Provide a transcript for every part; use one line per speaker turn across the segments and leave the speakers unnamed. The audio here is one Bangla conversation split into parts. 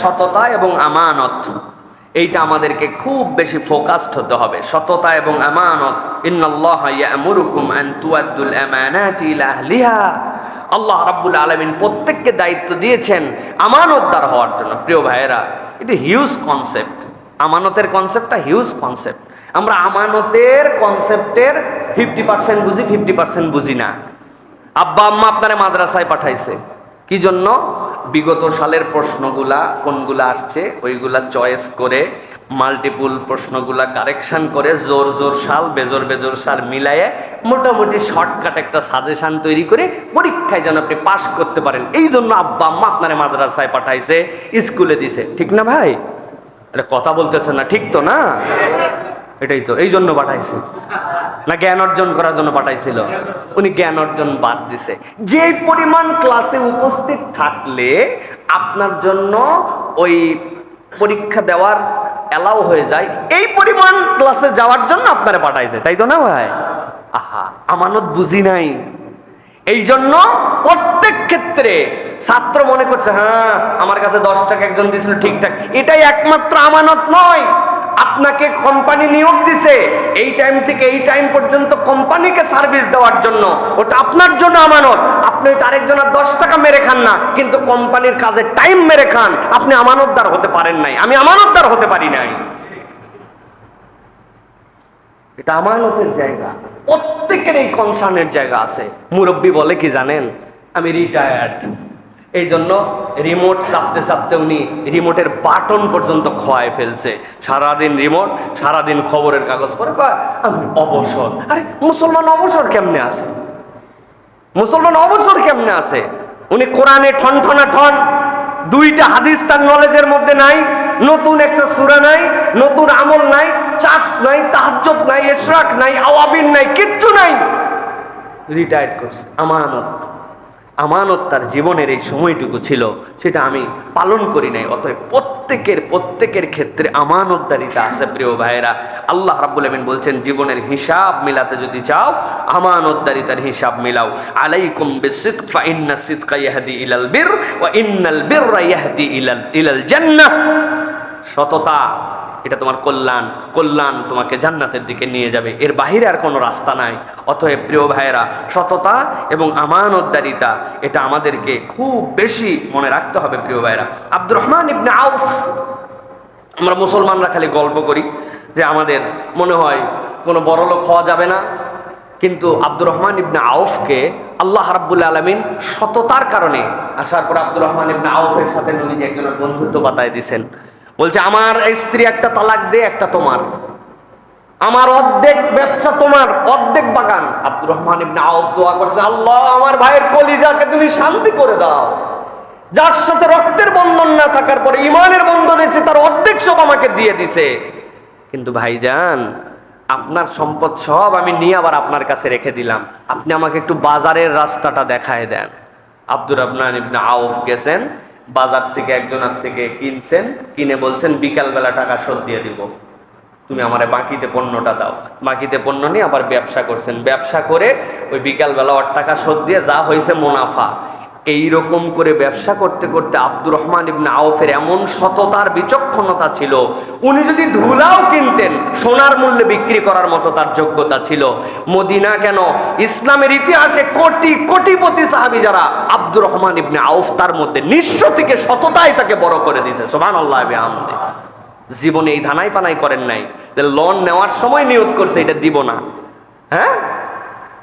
সততা এবং আমানত, এইটা আমাদেরকে খুব বেশি ফোকাসড হতে হবে। সততা এবং আমানত আল্লাহ রাব্বুল আলামিন প্রত্যেককে দায়িত্ব দিয়েছেন আমানতদার হওয়ার জন্য। প্রিয় ভাইয়েরা, এটা হিউজ কনসেপ্ট আমানতের কনসেপ্টটা হিউজ কনসেপ্ট আমরা আমানতের কনসেপ্টের ফিফটি পার্সেন্ট বুঝি ফিফটি পার্সেন্ট বুঝি না। আব্বা আম্মা আপনারে মাদ্রাসায় পাঠাইছে। কি জন্য? বিগত সালের প্রশ্নগুলা কোনগুলা আসছে, ওইগুলা চয়েস করে মাল্টিপুল প্রশ্নগুলা কারেকশন করে জোর জোর সাল, বেজোর বেজোর সাল মিলাইয়ে মোটামুটি শর্টকাট একটা সাজেশন তৈরি করে পরীক্ষায় যেন আপনি পাশ করতে পারেন। এই জন্য আব্বা আম্মা আপনারে মাদ্রাসায় পাঠাইছে, স্কুলে দিছে। ঠিক না ভাই? এটা কথা বলতেছে না, ঠিক তো না? এটাই তো এই জন্য পাঠাইছে। না জ্ঞান অর্জন করার জন্য পাঠাইছিল? উনি জ্ঞান অর্জন বাদ দিছে। যে পরিমাণ ক্লাসে উপস্থিত থাকলে আপনার জন্য ওই পরীক্ষা দেওয়ার অ্যালাউ হয়ে যায়, এই পরিমাণ ক্লাসে যাওয়ার জন্য আপনারা পাঠাইছে, তাই তো না ভাই? আহা, আমানত বুঝি নাই। এই জন্য প্রত্যেক ক্ষেত্রে ছাত্র মনে করছে হ্যাঁ আমার কাছে দশ টাকা একজন দিয়েছিল, ঠিকঠাক। এটাই একমাত্র আমানত নয়। আপনাকে কোম্পানি নিয়োগ দিছে, এই টাইম থেকে এই টাইম পর্যন্ত কোম্পানিকে সার্ভিস দেওয়ার জন্য। ওটা আপনার জন্য আমানত। আপনি আরেকজনের দশ টাকা মেরে খান না, কিন্তু কোম্পানির কাজে টাইম মেরে খান। আপনি আমানতদার হতে পারেন নাই। আমি আমানতদার হতে পারি নাই। এটা আমানতের জায়গা। প্রত্যেকের এই কনসার্নের জায়গা আছে। মুরব্বী বলে কি জানেন? আমি রিটায়ার্ড এই জন্য রিমোট চাপতে চাপতে উনি রিমোটের বাটন পর্যন্ত খোয়ায় ফেলছে। সারাদিন রিমোট সারাদিন খবরের কাগজ পরে কয়, আমি অবসর। আরে, মুসলমান অবসর কেমনে আছে? মুসলমান অবসর কেমনে আছে? উনি কোরআনে ঠন ঠনা ঠন দুইটা হাদিস তার নলেজের মধ্যে নাই, নতুন একটা সুরা নাই, নতুন আমল নাই চাষ নাই তাহাজ্জত নাই এশরাক নাই, আওয়াবিন নাই, কিচ্ছু নাই। রিটায়ার্ড করছে, আমানত। আমানত তার জীবনের এই সময়টুকু ছিল, সেটা আমি পালন করি নাই। অতএব প্রত্যেকের প্রত্যেকের ক্ষেত্রে আমানতদারিতা আছে, প্রিয় ভাইয়েরা। আল্লাহ রাব্বুল আমিন বলছেন, জীবনের হিসাব মিলাতে যদি চাও আমানতদারিতার হিসাব মিলাও। আলাইকুম বিসিদক ফা ইন্না সিদকা ইয়াহদি ইলাল বির, ওয়া ইন্নাল বিররা ইয়াহদি ইলাল ইলাল জান্নাহ। সততা এটা তোমার কল্যাণ কল্যাণ তোমাকে জান্নাতের দিকে নিয়ে যাবে। এর বাহিরে আর কোনো রাস্তা নাই। অতএব প্রিয় ভাইয়েরা, সততা এবং আমানতদারিতা, এটা আমাদেরকে খুব বেশি মনে রাখতে হবে প্রিয় ভাইয়েরা। আব্দুর রহমান ইবনে আউফ, আমরা মুসলমানরা খালি গল্প করি যে আমাদের মনে হয় কোনো বড় লোক হওয়া যাবে না, কিন্তু আব্দুর রহমান ইবনে আউফকে আল্লাহ রাব্বুল আলমিন সততার কারণে আসার পর আব্দুর রহমান ইবনে আউফের সাথে নবীজি একজনের বন্ধুত্ব বাতায় দিছেন। বলছে, আমার স্ত্রী একটা তালাক দে, একটা তোমার। আমার অর্ধেক ব্যবসা তোমার, অর্ধেক বাগান। আব্দুর রহমান ইবনে আউফ দোয়া করছে, আল্লাহ, আমার ভাইয়ের কলিজাকে তুমি শান্তি করে দাও। যার সাথে রক্তের বন্ধন না থাকার পরে ইমানের বন্ধন এসে তার অর্ধেক সব আমাকে দিয়ে দিছে। কিন্তু ভাইজান, আপনার সম্পদ সব আমি নিয়ে আবার আপনার কাছে রেখে দিলাম। আপনি আমাকে একটু বাজারের রাস্তাটা দেখায় দেন। আব্দুর রহমান ইবনে আউফ গেছেন বাজার থেকে একজনের থেকে কিনছেন, কিনে বলছেন, বিকালবেলা টাকা শোধ দিয়ে দিব। তুমি আমার বাকিতে পণ্যটা দাও। বাকিতে পণ্য নিয়ে আবার ব্যবসা করছেন। ব্যবসা করে ওই বিকালবেলা ওর টাকা শোধ দিয়ে যা হয়েছে মুনাফা। এই রকম করে ব্যবসা করতে করতে আব্দুর রহমান ইবনে আউফের এমন সততার বিচক্ষণতা ছিল। উনি যদি ধুলাও কিনতেন, সোনার মূল্যে বিক্রি করার মতো তার যোগ্যতা ছিল। মদিনা কেন? ইসলামের ইতিহাসে কোটি, কোটিপতি সাহাবি যারা আব্দুর রহমান ইবনে আউফ তার মধ্যে নিঃস্ব থেকে সততাই তাকে বড় করে দিয়েছে। সোহান আল্লাহ আহমদে জীবনে এই ধানাই পানাই করেন নাই। লোন নেওয়ার সময় নিয়ত করছে, এটা দিব না। হ্যাঁ?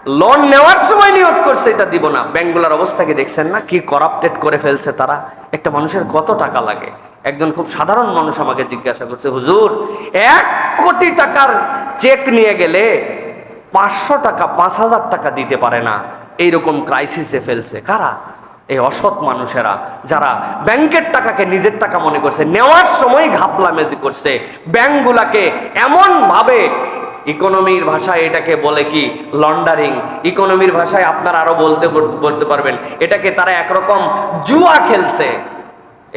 লোন নেওয়ার সময় নিয়ত করছে, এটা দিব না। ব্যাংকগুলোর অবস্থা কি দেখছেন না? কি করাপ্টেড করে ফেলছে তারা? একটা মানুষের কত টাকা লাগে? একজন খুব সাধারণ মানুষ আমাকে জিজ্ঞাসা করছে, হুজুর, এক কোটি টাকার চেক নিয়ে গেলে পাঁচশো টাকা, পাঁচ হাজার টাকা দিতে পারে না। এইরকম ক্রাইসিসে ফেলছে। কারা? এই অসৎ মানুষেরা যারা ব্যাংকের টাকাকে নিজের টাকা মনে করছে, নেওয়ার সময় ঘাপলামেজি করছে। ব্যাংকগুলাকে এমনভাবে ইকোনমির ভাষায় এটাকে বলে কি লন্ডারিং। ইকোনমির ভাষায় আপনারা আরও বলতে বলতে পারবেন। এটাকে তারা একরকম জুয়া খেলছে।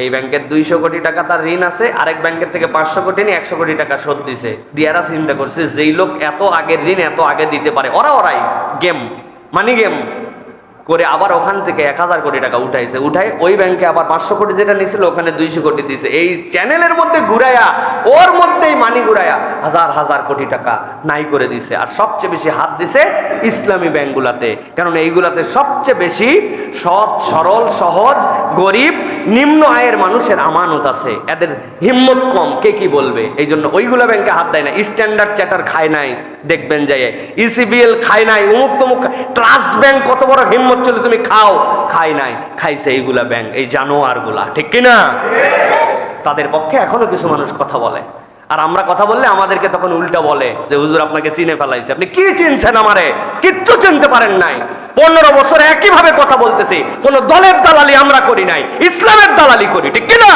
এই ব্যাংকের দুইশো কোটি টাকা তার ঋণ আছে, আরেক ব্যাংকের থেকে পাঁচশো কোটি নিয়ে একশো কোটি টাকা শোধ দিছে। দিয়ারা চিন্তা করছে, যেই লোক এত আগের ঋণ এত আগে দিতে পারে, ওরা ওরাই, গেম মানি গেম করে আবার ওখান থেকে এক হাজার কোটি টাকা উঠাইছে। উঠাই ওই ব্যাংকে আবার পাঁচশো কোটি যেটা নিয়েছিল ওখানে দুইশো কোটি দিয়েছে এই চ্যানেলের মধ্যে ঘুরাইয়া, ওর মধ্যেই মানি ঘুরাইয়া হাজার হাজার কোটি টাকা নাই করে দিছে। আর সবচেয়ে বেশি হাত দিছে ইসলামী ব্যাংকগুলাতে কারণ এইগুলাতে সবচেয়ে বেশি সৎ, সরল, সহজ, গরিব, নিম্ন আয়ের মানুষের আমানত আছে। এদের হিম্মত কম, কে কি বলবে? এই জন্য ওইগুলা ব্যাংকে হাত দেয় না। স্ট্যান্ডার্ড চ্যাটার খায় নাই। দেখবেন যাই ইসিবিএল খায় নাই উমুক তমুক ট্রাস্ট ব্যাংক কত বড় হিম্মত চলে, তুমি খাও। খাই নাই, খাইছে এইগুলা ব্যাংক এই জানোয়ারগুলা, ঠিক কিনা? তাদের পক্ষে এখনও কিছু মানুষ কথা বলে। আর আমরা কথা বললে আমাদেরকে তখন উল্টা বলে যে, হুজুর, আপনাকে চিনে ফেলাইছে। আপনি কি চিনছেন আমারে? কিচ্ছু চিনতে পারেন নাই। পনেরো বছর একইভাবে কথা বলতেছি। কোন দলের দালালি আমরা করি নাই, ইসলামের দালালি করি, ঠিক কিনা?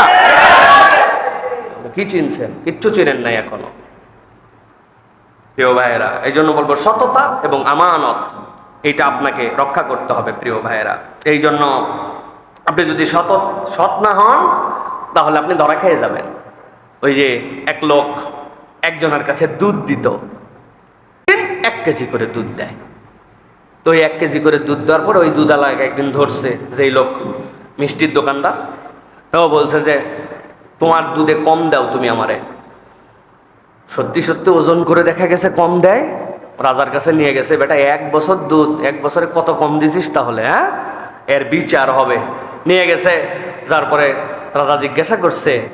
কি চিনছেন? কিচ্ছু চিনেন নাই এখনও। প্রিয় ভাইয়েরা এই জন্য বলব সততা এবং আমানত এটা আপনাকে রক্ষা করতে হবে প্রিয় ভাইয়েরা। এই জন্য আপনি যদি সত সৎ না হন, তাহলে আপনি ধরা খেয়ে যাবেন। ওই যে এক লোক একজনের কাছে দুধ দিত। এক কেজি করে দুধ দেয়। তো ওই এক কেজি করে দুধ দেওয়ার পর ওই দুধালাকে একদিন ধরছে, যেই লোক মিষ্টির দোকানদার। ও বলছে যে, তোমার দুধে কম দাও তুমি আমারে। সত্যি সত্যি ওজন করে দেখা গেছে কম দেয়। রাজার কাছে নিয়ে গেছে, বেটা, এক বছর দুধ, এক বছরে কত কম দিছিস তাহলে হ্যাঁ? এর বিচার হবে। নিয়ে গেছে, যার পরে রাজা জিজ্ঞাসা করছে,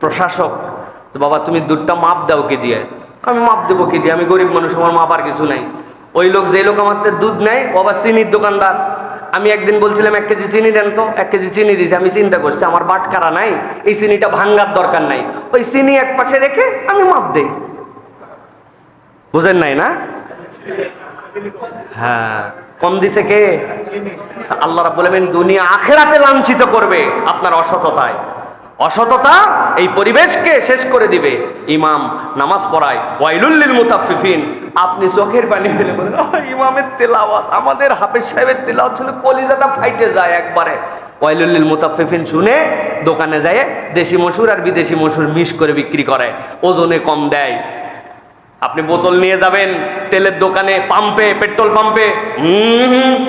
প্রশাসক বাবা, তুমি দুধটা মাপ দাও কি দিয়ে? আমি মাপ দেবো কি দিয়ে? আমি গরিব মানুষ, আমার মাপ আর কিছু নাই। ওই লোক যে লোক আমার দুধ নেয় আবার চিনির দোকানদার। আমি একদিন বলছিলাম, এক কেজি চিনি দেন তো, এক কেজি চিনি দিয়েছি আমি চিন্তা করছি, আমার বাটকারা নাই, এই চিনিটা ভাঙ্গার দরকার নাই। ওই চিনি এক পাশে রেখে আমি মাপ দেই। বুঝেন নাই না? হ্যাঁ কম দিছে কে? আল্লাহ আলামিন দুনিয়া আখেরাতে লাঞ্ছিত করবে আপনার অসততায়। অসততা এই পরিবেশকে শেষ করে দিবে। ইমাম নামাজ পড়ায় ওয়াইলুল্লিল মুতাফফিফিন। আপনি চোখের পানি ফেলে বলেন ইমামের তেলাওয়াত, আমাদের হাফেজ সাহেবের তেলাওয়াত শুনে কলিজাটা ফাইটে যায় একবারে। ওয়াইলুল্লিল মুতাফফিফিন শুনে দোকানে যায় দেশি মসুর আর বিদেশি মসুর মিশ করে বিক্রি করে, ওজনে কম দেয়। আপনি বোতল নিয়ে যাবেন, তেলের দোকানে পাম্পে, পেট্রোল পাম্পে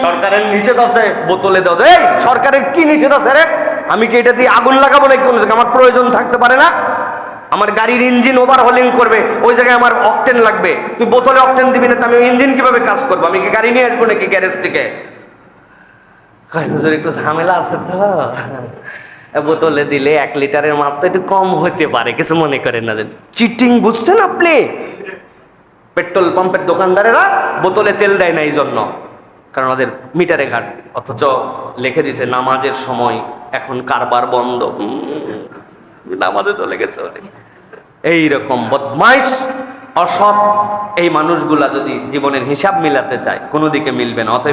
সরকারের নিষেধ আছে, বোতলে দাও। এই, সরকারের কি নিষেধ আছে রে? আমি কি এটা দিয়ে আগুন লাগাবো নাকি কোনো জায়গায়? আমার প্রয়োজন থাকতে পারে না। আমার গাড়ির ইঞ্জিন ওভারহলিং করবে, ওই জায়গায় আমার অকটেন লাগবে। তুই বোতলে অকটেন দিবি না আমি ইঞ্জিন কীভাবে কাজ করব? আমি কি গাড়ি নিয়ে আসব নাকি গ্যারেজ থেকে? একটু ঝামেলা আছে তো। বোতলে দিলে এক লিটারের মাপ তো একটু কম হতে পারে, কিছু মনে করেন না চিটিং বুঝছেন আপনি? পেট্রোল পাম্পের দোকানদারেরা বোতলে তেল দেয় না এই জন্য কারণ ওদের মিটারে ঘাট, অথচ লিখে দিছে, নামাজের সময় এখন কারবার বন্ধ। নামাজে চলে গেছে এই রকম বদমাইশ, অসৎ এই মানুষগুলা যদি জীবনের হিসাব মিলাতে চায়, কোনো দিকে মিলবে না। অতএব